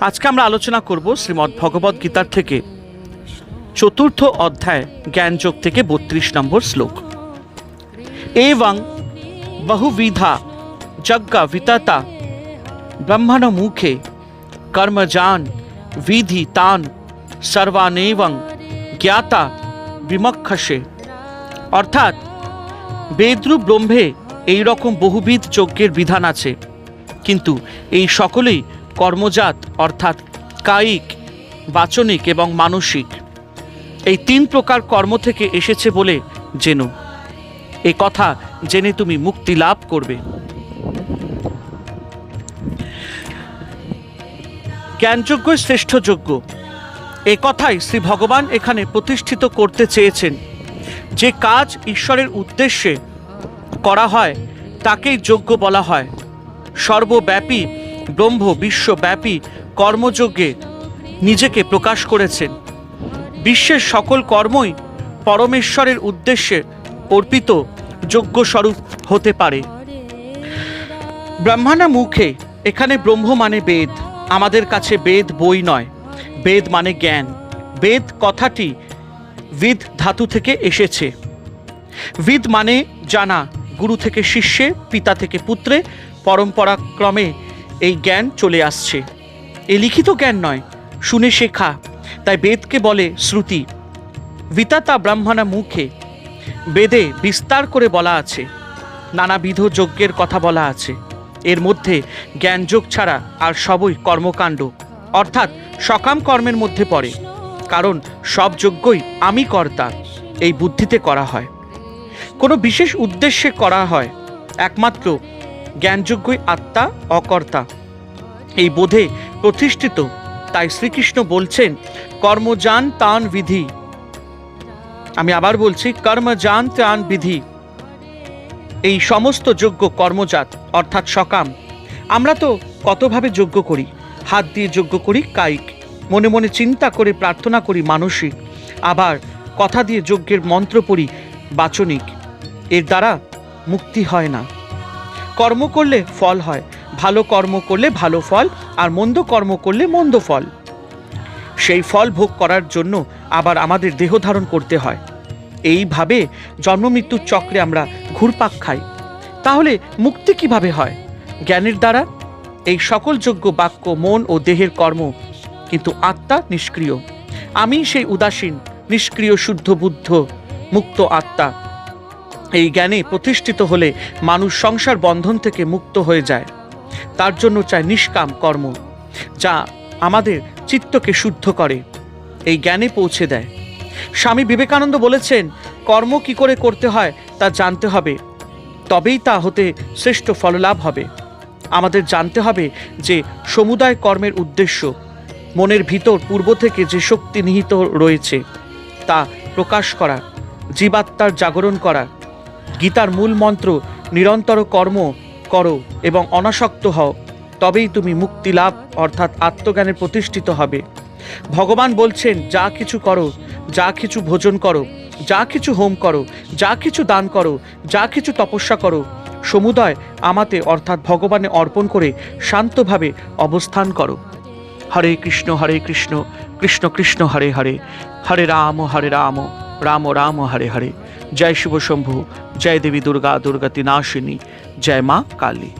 আজকে আমরা আলোচনা করব শ্রীমদ্ ভগবদ গীতার থেকে। চতুর্থ অধ্যায়, জ্ঞানযোগ থেকে বত্রিশ নম্বর শ্লোক। এবং বহুবিধা যজ্ঞা বিততা ব্রহ্মণ মুখে কর্মজান বিধি তান সর্বানেবং জ্ঞাতা বিমক্ষসে। অর্থাৎ বেদরূপ ব্রহ্মে এই রকম বহুবিধ যজ্ঞের বিধান আছে। কিন্তু এই সকলেই কর্মজাত, অর্থাৎ কায়িক, বাচনিক এবং মানসিক। এই তিন প্রকার কর্ম থেকে এসেছে বলে জেনো। এ কথা জেনে তুমি মুক্তি লাভ করবে। জ্ঞানযোগ্য, শ্রেষ্ঠ যোগ্য। এ কথাই শ্রী ভগবান এখানে প্রতিষ্ঠিত করতে চেয়েছেন। যে কাজ ঈশ্বরের উদ্দেশ্যে করা হয়, তাকেই যোগ্য বলা হয়। সর্বব্যাপী ব্রহ্ম বিশ্বব্যাপী কর্মযজ্ঞে নিজেকে প্রকাশ করেছেন। বিশ্বের সকল কর্মই পরমেশ্বরের উদ্দেশ্যে অর্পিত যোগ্য স্বরূপ হতে পারে। ব্রহ্মাণা মুখে এখানে ব্রহ্ম মানে বেদ। আমাদের কাছে বেদ বই নয়। বেদ মানে জ্ঞান। বেদ কথাটি বিদ ধাতু থেকে এসেছে। বিদ মানে জানা, গুরু থেকে শিষ্যে, পিতা থেকে পুত্রে, পরম্পরাক্রমে এই জ্ঞান চলে আসছে। এ লিখিত জ্ঞান নয়, শুনে শেখা। তাই বেদকে বলে শ্রুতি। বিতাতা ব্রাহ্মণা মুখে। বেদে বিস্তার করে বলা আছে। নানাবিধ যজ্ঞের কথা বলা আছে। এর মধ্যে জ্ঞানযোগ ছাড়া আর সবই কর্মকাণ্ড। অর্থাৎ সকাম কর্মের মধ্যে পড়ে। কারণ সব যজ্ঞই আমি কর্তা, এই বুদ্ধিতে করা হয়। কোনো বিশেষ উদ্দেশ্যে করা হয়, একমাত্র জ্ঞানযোগ্যই আত্মা, অকর্তা। এই বোধে প্রতিষ্ঠিত, তাই শ্রীকৃষ্ণ বলছেন, কর্মযান তান বিধি। আমি আবার বলছি, কর্মযান তান বিধি। এই সমস্ত যোগ্য কর্মজাত, অর্থাৎ সকাম, আমরা তো কতভাবে যোগ্য করি? হাত দিয়ে যোগ্য করি কায়িক, মনে মনে চিন্তা করে প্রার্থনা করি মানসিক, আবার কথা দিয়ে যজ্ঞের মন্ত্র পড়ি বাচনিক। এর দ্বারা মুক্তি হয় না। কর্ম করলে ফল হয়। ভালো কর্ম করলে ভালো ফল আর মন্দ কর্ম করলে মন্দ ফল। সেই ফল ভোগ করার জন্য আবার আমাদের দেহ ধারণ করতে হয়। এইভাবে জন্মমৃত্যুর চক্রে আমরা ঘুরপাক খাই। তাহলে মুক্তি কীভাবে হয়? জ্ঞানের দ্বারা? এই সকল যোগ্য বাক্য মন ও দেহের কর্ম কিন্তু আত্মা নিষ্ক্রিয়। আমি সেই উদাসীন, নিষ্ক্রিয়, শুদ্ধ, বুদ্ধ, মুক্ত আত্মা। এই জ্ঞানে প্রতিষ্ঠিত হলে মানুষ সংসার বন্ধন থেকে মুক্ত হয়ে যায়। তার জন্য চায় নিষ্কাম কর্ম, যা আমাদের চিত্তকে শুদ্ধ করে, এই জ্ঞানে পৌঁছে দেয়। স্বামী বিবেকানন্দ বলেছেন, কর্ম কি করে করতে হয় তা জানতে হবে, তবেই তা হতে শ্রেষ্ঠ ফললাভ হবে। আমাদের জানতে হবে যে সমুদায় কর্মের উদ্দেশ্য, মনের ভিতর পূর্ব থেকে যে শক্তি নিহিত রয়েছে, তা প্রকাশ করা, জীবাত্মার জাগরণ করা গীতার মূল মন্ত্র, নিরন্তর কর্ম করো এবং অনাসক্ত হও, তবেই তুমি মুক্তি লাভ, অর্থাৎ আত্মজ্ঞানে প্রতিষ্ঠিত হবে। ভগবান বলছেন, যা কিছু করো, যা কিছু ভোজন করো, যা কিছু হোম করো, যা কিছু দান করো, যা কিছু তপস্যা করো, সমুদয় আমাতে, অর্থাৎ ভগবানে অর্পণ করে শান্তভাবে অবস্থান করো। হরে কৃষ্ণ হরে কৃষ্ণ কৃষ্ণ কৃষ্ণ, হরে হরে হরে রাম হরে রাম রাম রাম, হরে হরে। জয় শিব শম্ভু জয় দেবী দুর্গা দুর্গতি নাশিনী জয় মা কালী।